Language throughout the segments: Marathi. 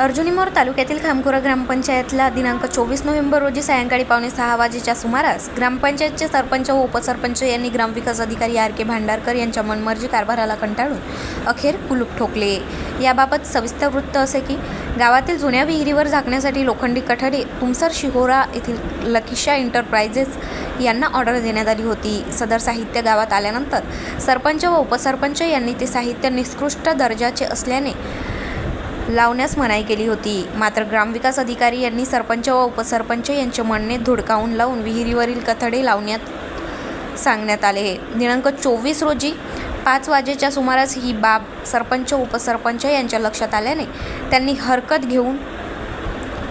अर्जुनीमोर तालुक्यातील खामखुरा ग्रामपंचायतला दिनांक चोवीस नोव्हेंबर रोजी सायंकाळी पावणे सहा वाजेच्या सुमारास ग्रामपंचायतचे सरपंच व उपसरपंच यांनी ग्रामविकास अधिकारी आर के भांडारकर यांच्या मनमर्जी कारभाराला कंटाळून अखेर कुलूप ठोकले. याबाबत सविस्तर वृत्त असे की गावातील जुन्या विहिरीवर झाकण्यासाठी लोखंडी कठडे तुमसर शिहोरा येथील लकिशा एंटरप्राइजेस यांना ऑर्डर देण्यात आली होती. सदर साहित्य गावात आल्यानंतर सरपंच व उपसरपंच यांनी ते साहित्य निकृष्ट दर्जाचे असल्याने लावण्यास मनाई केली होती. मात्र ग्रामविकास अधिकारी यांनी सरपंच व उपसरपंच यांचे म्हणणे धुडकावून लावून विहिरीवरील कथडे लावण्यात सांगण्यात आले. दिनांक चोवीस रोजी पाच वाजेच्या सुमारास ही बाब सरपंच उपसरपंच यांच्या लक्षात आल्याने त्यांनी हरकत घेऊन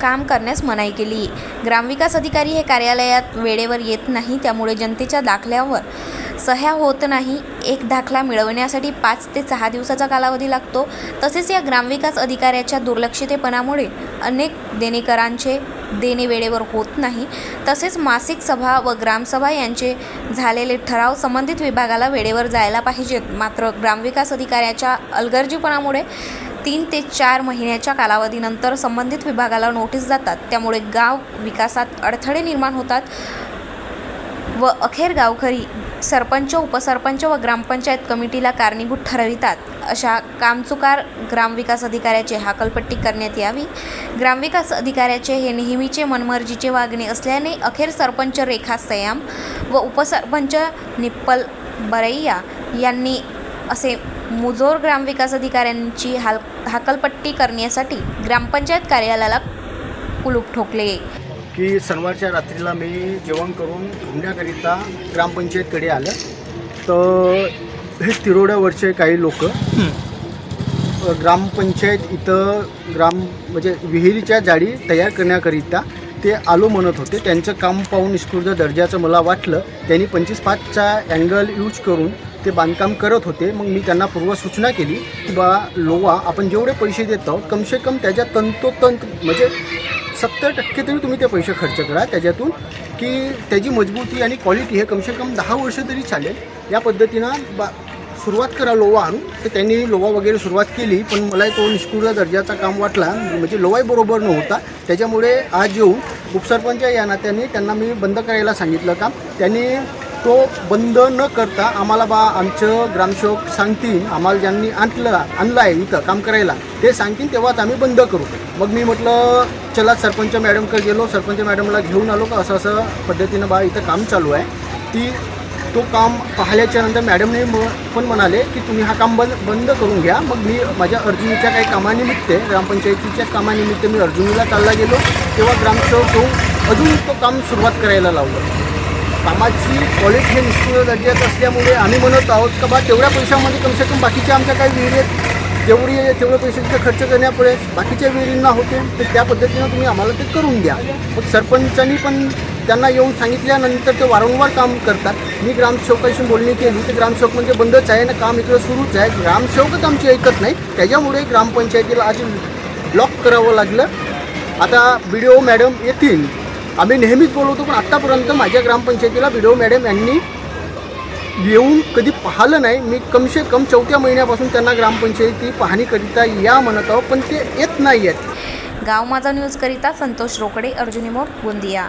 काम करण्यास मनाई केली. ग्रामविकास अधिकारी हे कार्यालयात वेळेवर येत नाही त्यामुळे जनतेच्या दाखल्यावर सह्या होत नाही एक दाखला मिळवण्यासाठी पाच ते सहा दिवसाचा कालावधी लागतो. तसेच या ग्रामविकास अधिकाऱ्याच्या दुर्लक्षितेपणामुळे अनेक देणेकरांचे देणे वेळेवर होत नाही. तसेच मासिक सभा व ग्रामसभा यांचे झालेले ठराव संबंधित विभागाला वेळेवर जायला पाहिजेत. मात्र ग्रामविकास अधिकाऱ्याच्या अलगर्जीपणामुळे तीन ते चार महिन्याच्या कालावधीनंतर संबंधित विभागाला नोटीस जातात. त्यामुळे गाव विकासात अडथळे निर्माण होतात व अखेर गावकरी सरपंच उपसरपंच व ग्रामपंचायत कमिटीला कारणीभूत ठरवितात. अशा कामचुकार ग्रामविकास अधिकाऱ्याची हाकलपट्टी करण्यात यावी. ग्रामविकास अधिकाऱ्याचे हे नेहमीचे मनमर्जीचे वागणे असल्याने अखेर सरपंच रेखा सयाम व उपसरपंच निप्पल बरैया यांनी असे मुजोर ग्रामविकास अधिकाऱ्यांची हाल हाकलपट्टी करण्यासाठी ग्रामपंचायत कार्यालयाला कुलूप ठोकले. की शनिवारच्या रात्रीला मी जेवण करून घुमण्याकरिता ग्रामपंचायतकडे आलं. तर हे तिरोड्यावरचे काही लोक ग्रामपंचायत इथं ग्राम म्हणजे विहिरीच्या जाळी तयार करण्याकरिता ते आलो म्हणत होते. त्यांचं काम पाहून निष्कृत दर्जाचं मला वाटलं. त्यांनी पंचवीस पाचचा अँगल यूज करून ते बांधकाम करत होते. मग मी त्यांना पूर्वसूचना केली की बा लोवा आपण जेवढे पैसे देतो कमसे कम त्याच्या तंतोतंत म्हणजे सत्तर टक्के तरी तुम्ही ते पैसे खर्च करा. त्याच्यातून की त्याची मजबूती आणि क्वालिटी हे कमसे कम दहा वर्ष तरी चालेल. या पद्धतीनं बा सुरुवात करा लोवा आणून. तर त्यांनी लोवा वगैरे सुरुवात केली पण मला तो निष्ठुर दर्जाचा काम वाटला. म्हणजे लोवाही बरोबर नव्हता. त्याच्यामुळे आज येऊन उपसरपंच या नात्याने त्यांना मी बंद करायला सांगितलं काम. त्यांनी तो बंद न करता आम्हाला बा आमचं ग्रामसेवक सांगतील आम्हाला ज्यांनी आणलं आणलं आहे इथं काम करायला ते सांगतील तेव्हाच आम्ही बंद करू. मग मी म्हटलं चला सरपंच मॅडमकडे गेलो सरपंच मॅडमला घेऊन आलो का असं असं पद्धतीनं बा इथं काम चालू आहे. ती तो काम पाहिल्याच्या नंतर मॅडमने म पण म्हणाले की तुम्ही हा काम बंद बंद करून घ्या. मग मी माझ्या अर्जुनीच्या काही कामानिमित्त ग्रामपंचायतीच्या कामानिमित्त मी अर्जुनीला चालला गेलो. तेव्हा ग्रामसेवक होऊन अजून तो काम सुरुवात करायला लावलं. कामाची क्वालिटी हे निष्ठुर दर्जात असल्यामुळे आम्ही म्हणत आहोत का बा तेवढ्या पैशामध्ये कमसे कम बाकीच्या आमच्या काही विहिरी आहेत. तेवढी तेवढ्या पैसे खर्च करण्यापुढे बाकीच्या विहिरींना होते तर त्या पद्धतीनं तुम्ही आम्हाला ते करून द्या. मग सरपंचांनी पण त्यांना येऊन सांगितल्यानंतर ते वारंवार काम करतात. मी ग्रामसेवकाशी बोलणी केली. तर ग्रामसेवक म्हणजे बंदच आहे ना काम इकडं सुरूच आहे. ग्रामसेवकच आमची ऐकत नाही. त्याच्यामुळे ग्रामपंचायतीला आज ब्लॉक करावं लागलं. आता बी डी ओ मॅडम येतील. आम्ही नेहमीच बोलवतो पण आत्तापर्यंत माझ्या ग्रामपंचायतीला बी मॅडम यांनी येऊन कधी पाहिलं नाही. मी कमसे कम चौथ्या महिन्यापासून त्यांना ग्रामपंचायती पाहणीकरिता या म्हणत आहोत पण ते येत नाही आहेत. गाव माझा न्यूजकरिता संतोष रोकडे अर्जुनी मोर गोंदिया.